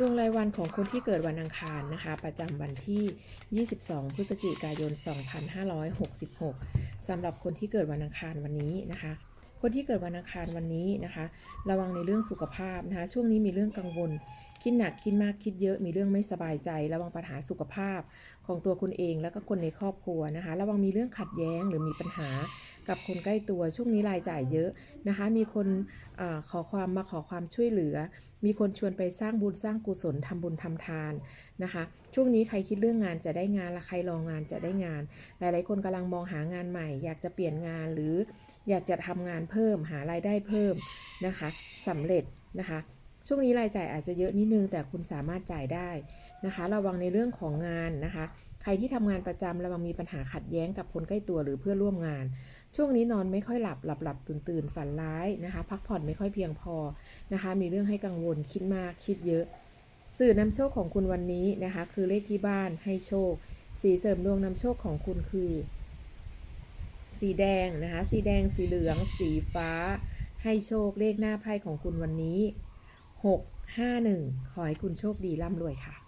ดวงรายวันของคนที่เกิดวันอังคารนะคะ ประจำวันที่ 22 พฤศจิกายน 2566สำหรับคนที่เกิดวันอังคารวันนี้นะคะ คนที่เกิดวันอังคารวันนี้นะคะ ระวังในเรื่องสุขภาพนะคะ ช่วงนี้มีเรื่องกังวล คิดหนักคิดมากคิดเยอะมีเรื่องไม่สบายใจ ระวังปัญหาสุขภาพของตัวคุณเองแล้วก็คนในครอบครัวนะคะ ระวังมีเรื่องขัดแย้งหรือมีปัญหากับคนใกล้ตัวช่วงนี้รายจ่ายเยอะนะคะ มีคนอขอความมาขอความช่วยเหลือ มีคนชวนไปสร้างบุญสร้างกุศลทำบุญทำทานนะคะ ช่วงนี้ใครคิดเรื่องงานจะได้งานและใครรองงานจะได้งาน หลาย ๆ คนกำลังมองหางานใหม่ อยากจะเปลี่ยนงานหรืออยากจะทำงานเพิ่มหารายได้เพิ่มนะคะสำเร็จนะคะ ช่วงนี้รายจ่ายอาจจะเยอะนิดนึง แต่คุณสามารถจ่ายได้นะคะ ระวังในเรื่องของงานนะคะ ใครที่ทำงานประจำระวังมีปัญหาขัดแย้งกับคนใกล้ตัวหรือเพื่อนร่วมงาน ช่วงนี้นอนไม่ค่อยหลับหลับหลับตื่นตื่นฝันร้ายนะคะ พักผ่อนไม่ค่อยเพียงพอนะคะ มีเรื่องให้กังวลคิดมากคิดเยอะ สื่อนำโชคของคุณวันนี้นะคะ คือเลขที่บ้านให้โชค สีเสริมดวงนำโชคของคุณคือ สีแดงนะคะ สีแดงสีเหลือง สีฟ้า ให้โชคเลขหน้าไพ่ของคุณวันนี้ 6 5 1 ขอให้คุณโชคดีร่ำรวยค่ะ